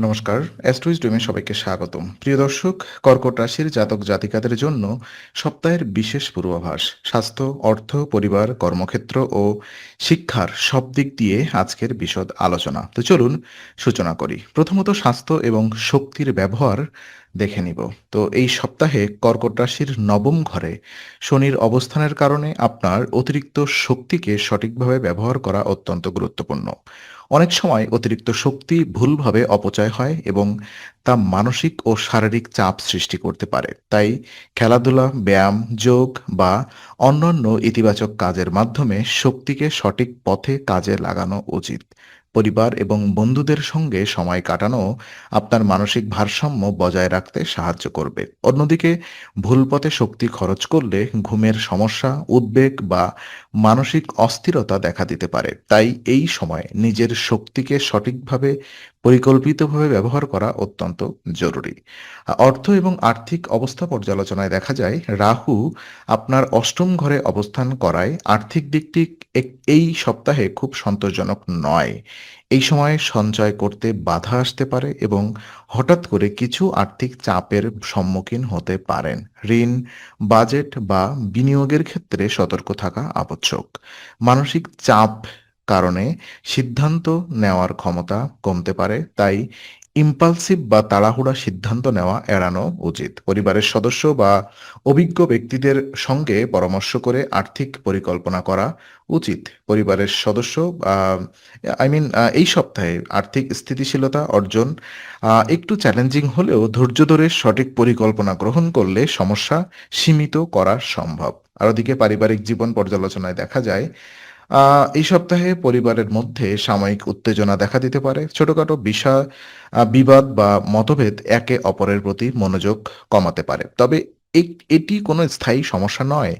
নমস্কার অ্যাস্ট্রোইজ ডোমে সবাইকে স্বাগতম। প্রিয় দর্শক, কর্কট রাশির জাতক জাতিকাদের জন্য সপ্তাহের বিশেষ পূর্বাভাস, স্বাস্থ্য, অর্থ, পরিবার, কর্মক্ষেত্র ও শিক্ষার সব দিক দিয়ে আজকের বিশদ আলোচনা। তো চলুন সূচনা করি। প্রথমত স্বাস্থ্য এবং শক্তির ব্যবহার দেখে নিব। তো এই সপ্তাহে কর্কট রাশির নবম ঘরে শনির অবস্থানের কারণে আপনার অতিরিক্ত শক্তিকে সঠিকভাবে ব্যবহার করা অত্যন্ত গুরুত্বপূর্ণ। অনেক সময় অতিরিক্ত শক্তি ভুলভাবে অপচয় হয় এবং তা মানসিক ও শারীরিক চাপ সৃষ্টি করতে পারে। তাই খেলাধুলা, ব্যায়াম, যোগ বা অন্যান্য ইতিবাচক কাজের মাধ্যমে শক্তিকে সঠিক পথে কাজে লাগানো উচিত। পরিবার এবং বন্ধুদের সঙ্গে সময় কাটানো আপনার মানসিক ভারসাম্য বজায় রাখতে সাহায্য করবে। অন্যদিকে, ভুল পথে শক্তি খরচ করলে ঘুমের সমস্যা, উদ্বেগ বা মানসিক অস্থিরতা দেখা দিতে পারে। তাই এই সময় নিজের শক্তিকে সঠিকভাবে পরিকল্পিতভাবে ব্যবহার করা অত্যন্ত জরুরি। অর্থ এবং আর্থিক অবস্থা পর্যালোচনায় দেখা যায়, রাহু আপনার অষ্টম ঘরে অবস্থান করায় আর্থিক দিকটি এই সপ্তাহে খুব সন্তোষজনক নয়। এই সময় সঞ্চয় করতে বাধা আসতে পারে এবং হঠাৎ করে কিছু আর্থিক চাপের সম্মুখীন হতে পারেন। ঋণ, বাজেট বা বিনিয়োগের ক্ষেত্রে সতর্ক থাকা আবশ্যক। মানসিক চাপ কারণে সিদ্ধান্ত নেওয়ার ক্ষমতা কমতে পারে, তাই ইম্পালসিভ বা তাড়াহুড়া সিদ্ধান্ত নেওয়া এড়ানো উচিত। পরিবারের সদস্য বা অভিজ্ঞ ব্যক্তিদের সঙ্গে পরামর্শ করে আর্থিক পরিকল্পনা করা উচিত। পরিবারের সদস্য আই মিন এই সপ্তাহে আর্থিক স্থিতিশীলতা অর্জন একটু চ্যালেঞ্জিং হলেও ধৈর্য ধরে সঠিক পরিকল্পনা গ্রহণ করলে সমস্যা সীমিত করা সম্ভব। আর ওদিকে পারিবারিক জীবন পর্যালোচনায় দেখা যায় এই সপ্তাহে পরিবারের মধ্যে সাময়িক উত্তেজনা দেখা দিতে পারে। ছোটখাটো বিষয় বিবাদ বা মতভেদ একে অপরের প্রতি মনোযোগ কমাতে পারে। তবে এটি কোনো স্থায়ী সমস্যা নয়,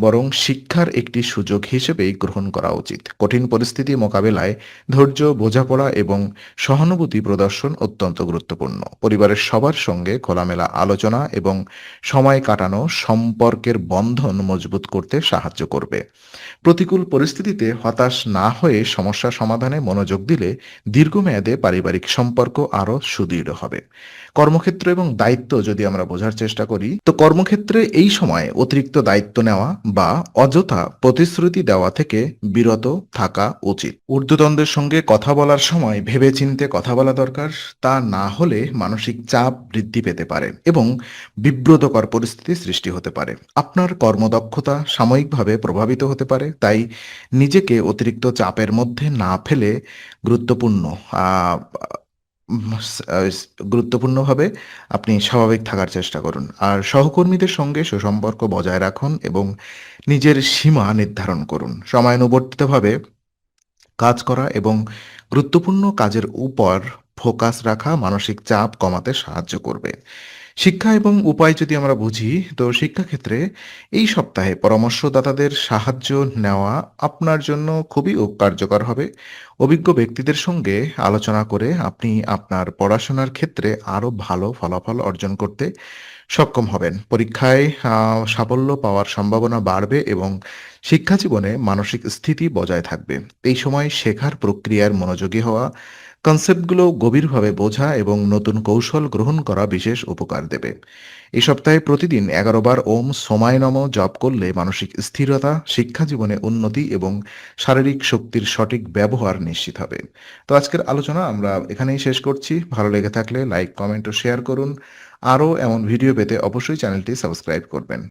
বরং শিক্ষার একটি সুযোগ হিসেবেই গ্রহণ করা উচিত। কঠিন পরিস্থিতি মোকাবেলায় ধৈর্য, বোঝাপড়া এবং সহানুভূতি প্রদর্শন অত্যন্ত গুরুত্বপূর্ণ। পরিবারের সবার সঙ্গে খোলামেলা আলোচনা এবং সময় কাটানো সম্পর্কের বন্ধন মজবুত করতে সাহায্য করবে। প্রতিকূল পরিস্থিতিতে হতাশ না হয়ে সমস্যা সমাধানে মনোযোগ দিলে দীর্ঘমেয়াদে পারিবারিক সম্পর্ক আরও সুদৃঢ় হবে। কর্মক্ষেত্র এবং দায়িত্ব যদি আমরা বোঝার চেষ্টা করি, তো কর্মক্ষেত্রে এই সময় অতিরিক্ত দায়িত্ব নেওয়া বা অযথা প্রতিশ্রুতি দেওয়া থেকে বিরত থাকা উচিত। ঊর্ধ্বতনদের সঙ্গে কথা বলার সময় ভেবেচিন্তে কথা বলা দরকার, তা না হলে মানসিক চাপ বৃদ্ধি পেতে পারে এবং বিব্রতকর পরিস্থিতি সৃষ্টি হতে পারে। আপনার কর্মদক্ষতা সাময়িকভাবে প্রভাবিত হতে পারে, তাই নিজেকে অতিরিক্ত চাপের মধ্যে না ফেলে গুরুত্বপূর্ণ গুরুত্বপূর্ণভাবে আপনি স্বাভাবিক থাকার চেষ্টা করুন। আর সহকর্মীদের সঙ্গে সুসম্পর্ক বজায় রাখুন এবং নিজের সীমা নির্ধারণ করুন। সময়ানুবর্তিতভাবে কাজ করা এবং গুরুত্বপূর্ণ কাজের উপর ফোকাস রাখা মানসিক চাপ কমাতে সাহায্য করবে। শিক্ষা এবং উপায় যদি আমরা বুঝি, তো শিক্ষাক্ষেত্রে এই সপ্তাহে পরামর্শদাতাদের সাহায্য নেওয়া আপনার জন্য খুবই কার্যকর হবে। অভিজ্ঞ ব্যক্তিদের সঙ্গে আলোচনা করে আপনি আপনার পড়াশোনার ক্ষেত্রে আরও ভালো ফলাফল অর্জন করতে সক্ষম হবেন। পরীক্ষায় সাফল্য পাওয়ার সম্ভাবনা বাড়বে এবং শিক্ষা জীবনে মানসিক স্থিতি বজায় থাকবে। এই সময় শেখার প্রক্রিয়ার মনোযোগী হওয়া কনসেপ্টগুলো গভীরভাবে বোঝা এবং নতুন কৌশল গ্রহণ করা বিশেষ উপকার দেবে। এই সপ্তাহে প্রতিদিন এগারো বার ওম সময় নম জপ করলে মানসিক স্থিরতা শিক্ষা জীবনে উন্নতি এবং শারীরিক শক্তির সঠিক ব্যবহার নিশ্চিত হবে। তো আজকের আলোচনা আমরা এখানেই শেষ করছি। ভালো লেগে থাকলে লাইক, কমেন্ট ও শেয়ার করুন। আরও এমন ভিডিও পেতে অবশ্যই চ্যানেলটি সাবস্ক্রাইব করবেন।